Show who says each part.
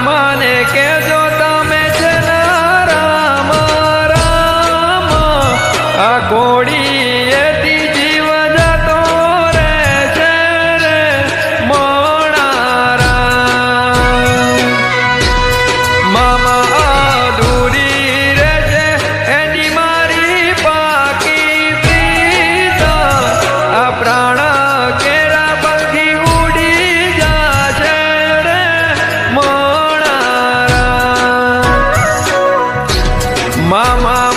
Speaker 1: મને કેજો તમે જના રામ રામ. આ ઘોડીએ Mama.